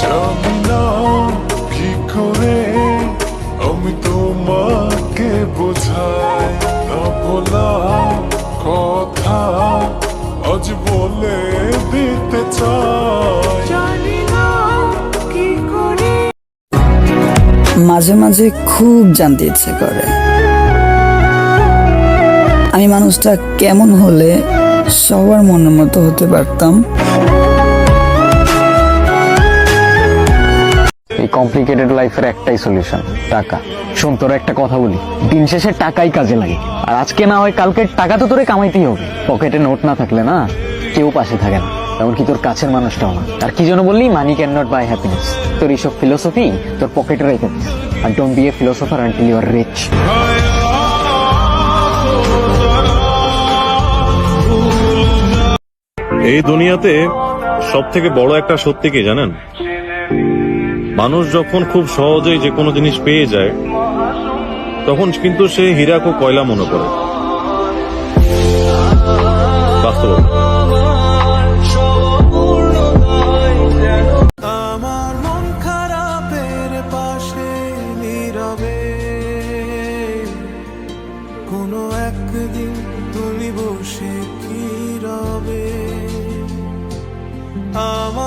জানি না কি করে আমি তোমাকে বোঝাই না বলা কথা আজ বলে দিতে চাই। জানি না কি করে। মাঝে মাঝে খুব জানতে ইচ্ছে করে। আমি মানুষটা কেমন হলে সবার মনের মতো হতে পারতাম? কমপ্লিকেটেড লাইফের একটাই সলিউশন টাকা। শোন, তোর একটা কথা বলি। দিন শেষে টাকাই কাজে লাগে। আর আজকে না হয় কালকে টাকা তো তোরে কামাইতেই হবে। পকেটে নোট না থাকলে না কেউ পাশে থাকে না। এমনকি তোর কাছের মানুষটাও না। আর কি জন্য বললি money can not buy happiness তোর এইসব ফিলোসফি তোর পকেটে রেখে দিস। আর don't be a philosopher until you are rich এই দুনিয়াতে সব থেকে বড় একটা সত্যি কি জানেন? মানুষ যখন খুব সহজেই যে কোনো জিনিস পেয়ে যায়, তখন কিন্তু সে হীরাকে কয়লা মনে করে। বাস্তবতা। কোনো একদিন রবে? আমার